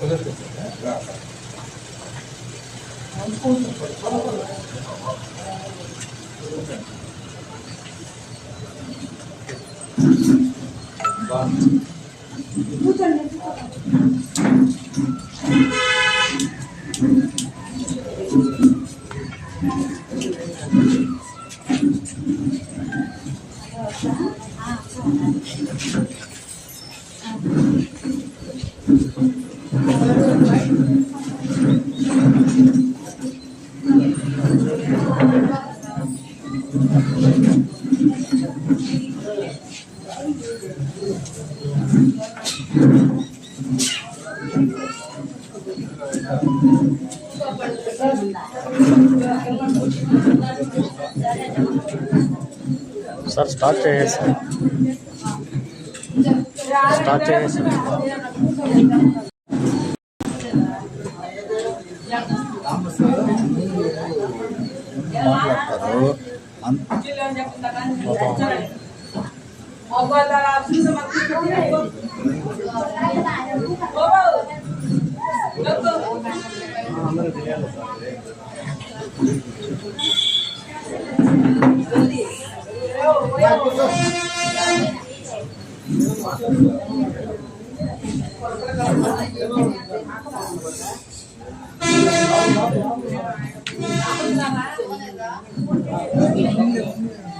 Sir start చేసేసి start చేసేసి మాట్లాడతారు సార్ స్టార్ట్ చేయాలి స్టార్ట్ వస్తావా? కుర్చీలు చెప్పేసి. ఇదిగో వా- ఇంకో మనిషిని తీసుకోబో పది కుర్చీలు ఉన్నాయి. లే,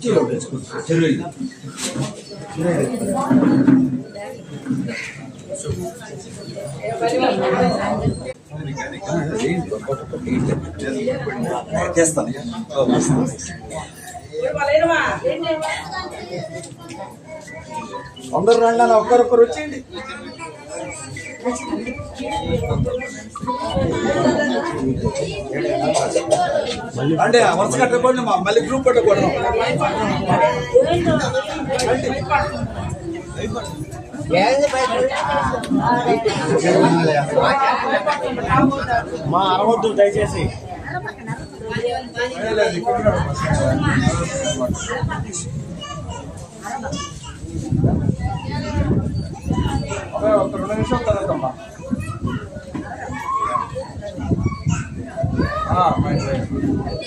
చెరువు చేస్తాను అందరు రండి అన్న ఒక్కరొక్కరు వచ్చేయండి. అంటే వరుస కట్టకూడదు మా మళ్ళీ గ్రూప్ పట్టకూడదు మా అరవద్దు దయచేసి. ఒక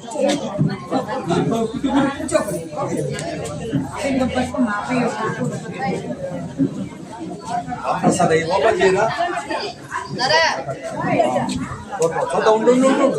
వచ్చేయండి నాన్న సరే ఓపెన్ చేయరా ఓకే, చూద్దాం, ఉండు ఉండు ఉండు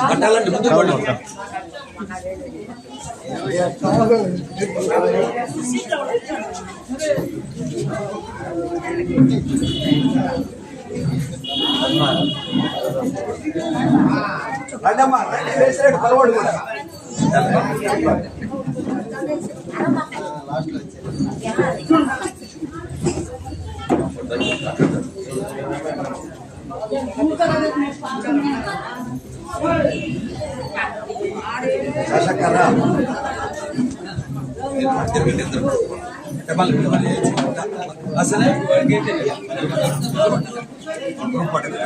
పట్టాలండి ముందు పడి రండమ్మా పరవాడు కూడా. తిరగండి ఇద్దరు అంటే మళ్ళీ మళ్ళీ అసలే గ్రూప్ పట్టుకు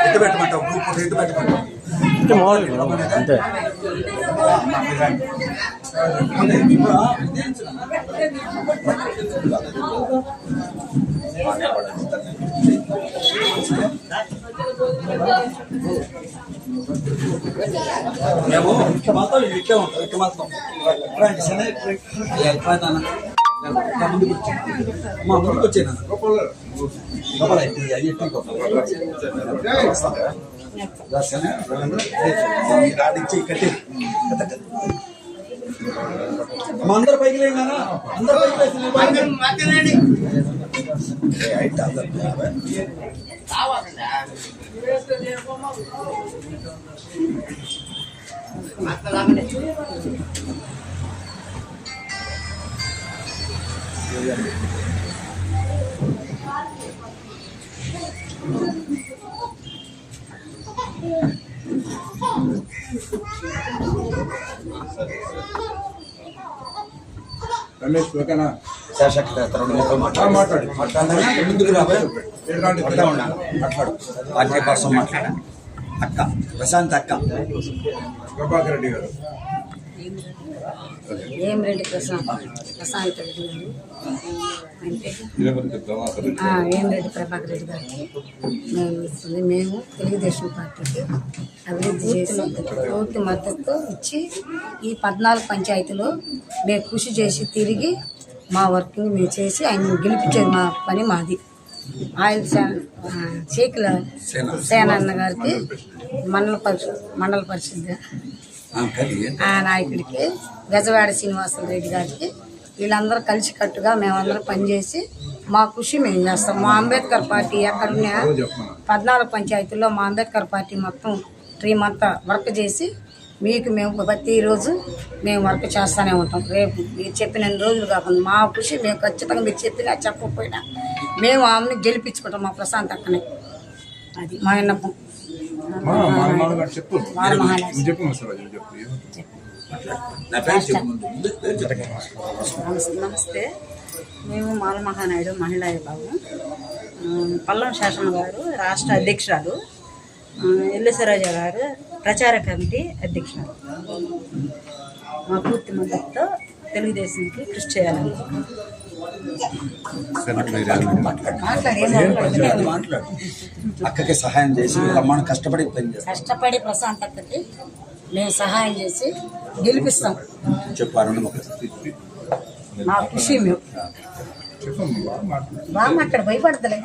ఎట్టు పెట్టమంటావు గ్రూప్ ఎట్టు పెట్టమంటావు అంటే మామూలు అంతే మేము ఇట్లా మాత్రం ఇట్లే ఉంటాం ఇట్లా మాత్రం రండి, మా ముందుకు వచ్చి. ముందుకు వచ్చేయ్ ఎట్టి, అవి ఎట్టి ఇంకో. రా, అందరు పైకి లేండి నాన్న. అందరు పైకి నిలబడండి. ఏ, హైట్ అందరు. రమేష్ ఓకేనా? మాట్లాడు. మాట్లాడు. పార్టీ కోసం మాట్లాడు. అక్క. ప్రశాంత్ అక్క. ప్రభాకర్ రెడ్డి గారు. ఏం రెడ్డి ప్రశాంత్ ప్రశాంత్ రెడ్డి గారు. అంటే ఆ, ఏం రెడ్డి ప్రభాకర్ రెడ్డి గారికి మేము ఇస్తుంది. మేము తెలుగుదేశం పార్టీకి అభివృద్ధి చేసి పూర్తి మద్దతు ఇచ్చి ఈ పద్నాలుగు పంచాయతీలో మేము కృషి చేసి తిరిగి మా వర్క్ని మేము చేసి ఆయన గెలిపించేది మా పని మాది. ఆయన సే- ఆ, చీకుల సేనన్న గారికి మండల పరిషత్ మండల పరిషత్ ఆ, నాయకుడికి గజవాడ శ్రీనివాసరావు రెడ్డి గారికి వీళ్ళందరూ కలిసికట్టుగా మేమందరం పనిచేసి మా కృషి మేము చేస్తాం. మా అంబేద్కర్ పార్టీ ఎక్కడున్నా పద్నాలుగు పంచాయతీల్లో మా అంబేద్కర్ పార్టీ మొత్తం టీం అంతా వర్క్ చేసి మీకు మేము ప్రతిరోజు మేము వర్క్ చేస్తూనే ఉంటాం. రేపు మీరు చెప్పిన రోజులు కాకుండా మా కృషి మేము ఖచ్చితంగా మీరు చెప్పినా చెప్పకపోయినా మేము ఆమెను గెలిపించుకుంటాం మా ప్రశాంత్ అక్కనే. అది మా విన్నపం. చెప్పు. చెప్పు. నమస్తే మేము మాల మహానాయుడు మహిళా విభాగం. పల్లం శాసన గారు రాష్ట్ర అధ్యక్షురాలు. ఎల్లేశ్వరరాజు గారు ప్రచార కమిటీ అధ్యక్షురాలు. మా పూర్తి మద్దతుతో తెలుగుదేశంకి కృషి చేయాలని మాట్లాడు. మాట్లాడు అక్కకి సహాయం చేసి అమ్మని కష్టపడి పని చేస్తాం కష్టపడి ప్రశాంత్ అక్కకి మేము సహాయం చేసి గెలిపిస్తాం. చెప్పు అరుణ ముఖం మా కృషి మేము. భయపడతలే.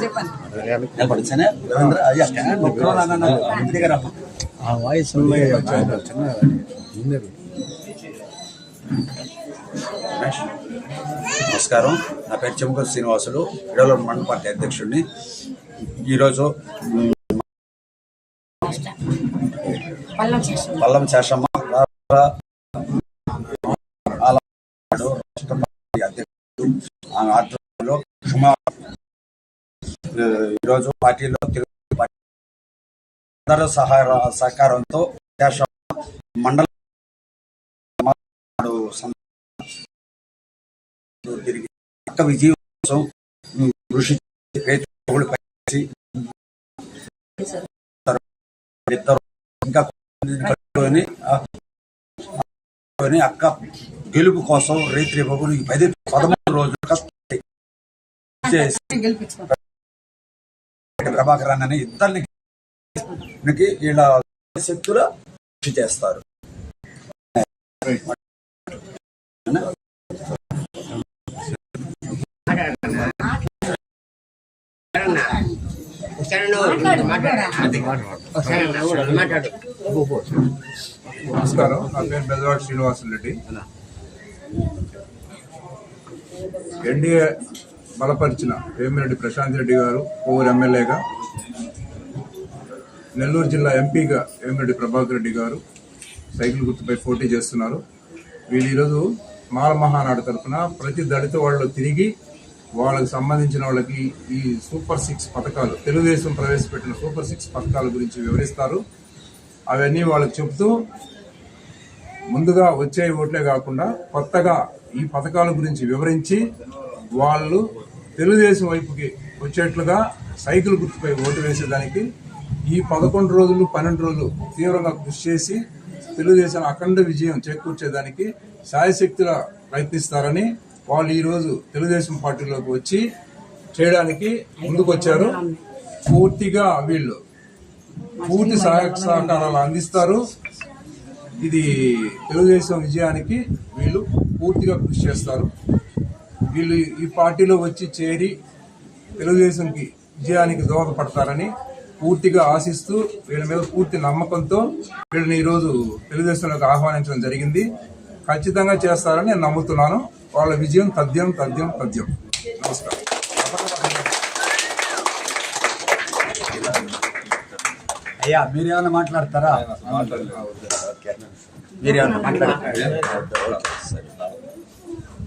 చెప్పండి ఆ వాయిస్ నమస్కారం. నా పేరు చెముకూరు శ్రీనివాసులు ఇడవల మండల పార్టీ అధ్యక్షుడిని. ఈరోజు పల్లం శేషమ్మ రాష్ట్ర ఆలనాడు రాష్ట్ర పార్టీ అధ్యక్షుడు ఆమె ఆధ్వర్యంలో సుమారు ఆ, ఈరోజు పార్టీలో అందరూ సహాయ సహకారంతో మండల తిరిగి పక్క విజయం కోసం కృషి పనిచేసి ఇంకా అక్క గెలుపు కోసం రైతు బాబు పది పదమూడు రోజులు కష్టపడి చేసి గెలిపించుకుంటాం ప్రభాకర్ అన్నని ఇద్దరిని వీళ్ళ శక్తుల కృషి చేస్తారు. నమస్కారం. నా పేరు బెజవాడ శ్రీనివాసులు రెడ్డి. ఎన్డీఏ బలపరిచిన వేమిరెడ్డి ప్రశాంత్ రెడ్డి గారు కోవూరు ఎమ్మెల్యేగా. నెల్లూరు జిల్లా ఎంపీగా వేమిరెడ్డి ప్రభాకర్ రెడ్డి గారు సైకిల్ గుర్తుపై పోటీ చేస్తున్నారు. వీళ్ళు ఈరోజు మాల మహానాడు తరఫున ప్రతి దళిత వాళ్ళు తిరిగి వాళ్ళకి సంబంధించిన వాళ్ళకి ఈ సూపర్ సిక్స్ పథకాలు తెలుగుదేశం ప్రవేశపెట్టిన సూపర్ సిక్స్ పథకాల గురించి వివరిస్తారు. అవన్నీ వాళ్ళకి చెబుతూ ముందుగా వచ్చే ఓట్లే కాకుండా కొత్తగా ఈ పథకాల గురించి వివరించి వాళ్ళు తెలుగుదేశం వైపుకి వచ్చేట్లుగా సైకిల్ గుర్తుపై ఓటు వేసేదానికి ఈ పదకొండు రోజులు పన్నెండు రోజులు తీవ్రంగా కృషి చేసి తెలుగుదేశం అఖండ విజయం చేకూర్చేదానికి శాయశక్తుల ప్రయత్నిస్తారని వాళ్ళు ఈరోజు తెలుగుదేశం పార్టీలోకి వచ్చి చేయడానికి ముందుకొచ్చారు. పూర్తిగా వీళ్ళు పూర్తి సహాయ సహకారాలు అందిస్తారు. ఇది తెలుగుదేశం విజయానికి వీళ్ళు పూర్తిగా కృషి చేస్తారు. వీళ్ళు ఈ పార్టీలో వచ్చి చేరి తెలుగుదేశంకి విజయానికి దోహదపడతారని పూర్తిగా ఆశిస్తూ వీళ్ళ మీద పూర్తి నమ్మకంతో వీళ్ళని ఈరోజు తెలుగుదేశంలోకి ఆహ్వానించడం జరిగింది ఖచ్చితంగా చేస్తారని నేను నమ్ముతున్నాను వాళ్ళ విజయం తథ్యం తథ్యం తథ్యం నమస్కారం అయ్యా మీరు ఏమైనా మాట్లాడతారా మీరు ఏమైనా మాట్లాడతారా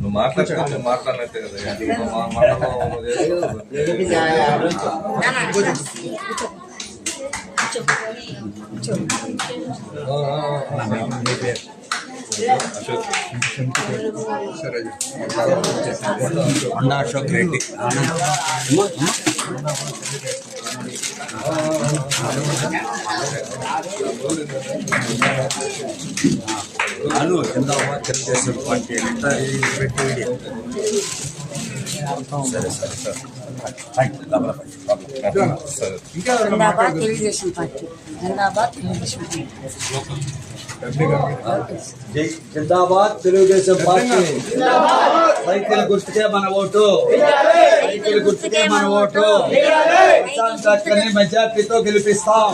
నువ్వు మాట్లాడినట్టే కదా మా అశోక్. రెడ్డి. అను జిందాబాద్ తెలుగుదేశం పార్టీ పెట్టి వీడియో. సరే సరే సరే థ్యాంక్ యూ లోపల పడి, లోపల. ఇంకా ఎవరైనా జిందాబాద్ మాట్లాడగలరు? తెలుగుదేశం పార్టీ జిందాబాద్ తెలుగుదేశం పార్టీ ఎంపీ గారు. జై జిందాబాద్ తెలుగుదేశం పార్టీ సైకిల్ గుర్తుకే మన ఓటు సైకిల్ గుర్తుకే మన ఓటు కిసాన్ చక్కని మెజార్టీతో గెలిపిస్తాం